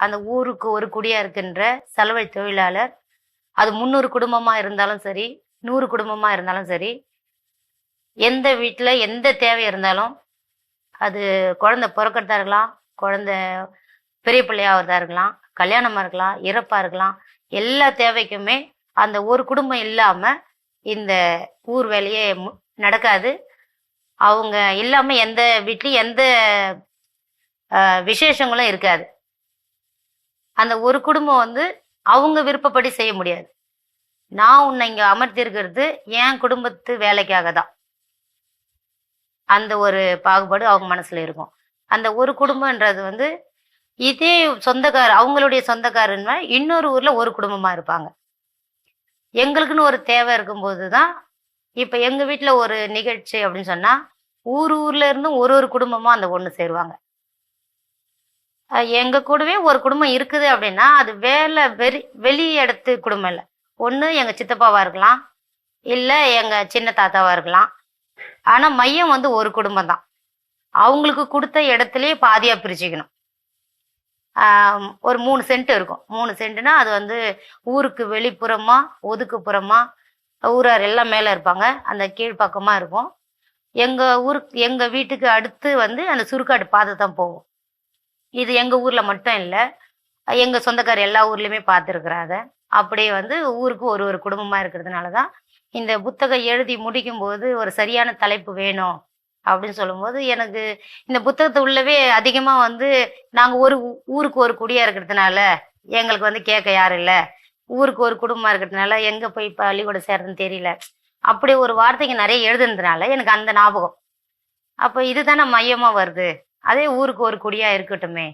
அந்த ஊருக்கு ஒரு குடியா இருக்கின்ற சலவை தொழிலாளர் அது முந்நூறு குடும்பமா இருந்தாலும் சரி நூறு குடும்பமா இருந்தாலும் சரி எந்த வீட்டில் எந்த தேவை இருந்தாலும் அது குழந்தை பிறக்கிறதா இருக்கலாம் குழந்தை பெரிய பிள்ளையாகிறதா இருக்கலாம் கல்யாணமா இருக்கலாம் இறப்பா இருக்கலாம் எல்லா தேவைக்குமே அந்த ஒரு குடும்பம் இல்லாம இந்த ஊர் வேலையே மு- நடக்காது. அவங்க இல்லாம எந்த வீட்லயும் எந்த விசேஷங்களும் இருக்காது. அந்த ஒரு குடும்பம் வந்து அவங்க விருப்பப்படி செய்ய முடியாது. நான் உன்னை இங்க அமர்த்தியிருக்கிறது என் குடும்பத்து வேலைக்காக தான் அந்த ஒரு பாகுபாடு அவங்க மனசுல இருக்கும். அந்த ஒரு குடும்பம்ன்றது வந்து இதே சொந்தக்கார் அவங்களுடைய சொந்தக்காரன்னா இன்னொரு ஊர்ல ஒரு குடும்பமா இருப்பாங்க. எங்களுக்குன்னு ஒரு தேவை இருக்கும்போது தான் இப்ப எங்க வீட்டில் ஒரு நிகழ்ச்சி அப்படின்னு சொன்னா ஊர் ஊர்ல இருந்தும் ஒரு ஒரு குடும்பமும் அந்த ஒண்ணு சேருவாங்க. எங்கள் எங்க கூடவே ஒரு குடும்பம் இருக்குது அப்படின்னா அது வேலை வெறி வெளி இடத்து குடும்பம் இல்லை. ஒண்ணு எங்க சித்தப்பாவா இருக்கலாம் இல்ல எங்க சின்ன தாத்தாவா இருக்கலாம். ஆனா மையம் வந்து ஒரு குடும்பம் தான். அவங்களுக்கு கொடுத்த இடத்துலயே பாதியா பிரிச்சுக்கணும். ஒரு மூணு சென்ட் இருக்கும். மூணு சென்ட்னா அது வந்து ஊருக்கு வெளிப்புறமா ஒதுக்குப்புறமா ஊரார் எல்லாம் மேல இருப்பாங்க. அந்த கீழ்ப்பக்கமா இருக்கும். எங்க ஊருக்கு எங்க வீட்டுக்கு அடுத்து வந்து அந்த சுருக்காடு பாதை தான் போகும். இது எங்கள் ஊரில் மட்டும் இல்லை. எங்கள் சொந்தக்கார் எல்லா ஊர்லேயுமே பார்த்துருக்குறாங்க. அப்படியே வந்து ஊருக்கு ஒரு ஒரு குடும்பமாக இருக்கிறதுனால தான் இந்த புத்தகம் எழுதி முடிக்கும் போது ஒரு சரியான தலைப்பு வேணும் அப்படின்னு சொல்லும்போது எனக்கு இந்த புத்தகத்தை உள்ளவே அதிகமாக வந்து நாங்கள் ஒரு ஊருக்கு ஒரு குடியாக இருக்கிறதுனால எங்களுக்கு வந்து கேட்க யாரும் இல்லை. ஊருக்கு ஒரு குடும்பமாக இருக்கிறதுனால எங்கே போய் பள்ளிக்கூடம் சேர்றதுன்னு தெரியல. அப்படி ஒரு வார்த்தைக்கு நிறைய எழுதுனதுனால எனக்கு அந்த ஞாபகம். அப்போ இதுதானே மையமாக வருது. அதே ஊருக்கு ஒரு குடியா இருக்கட்டுமே.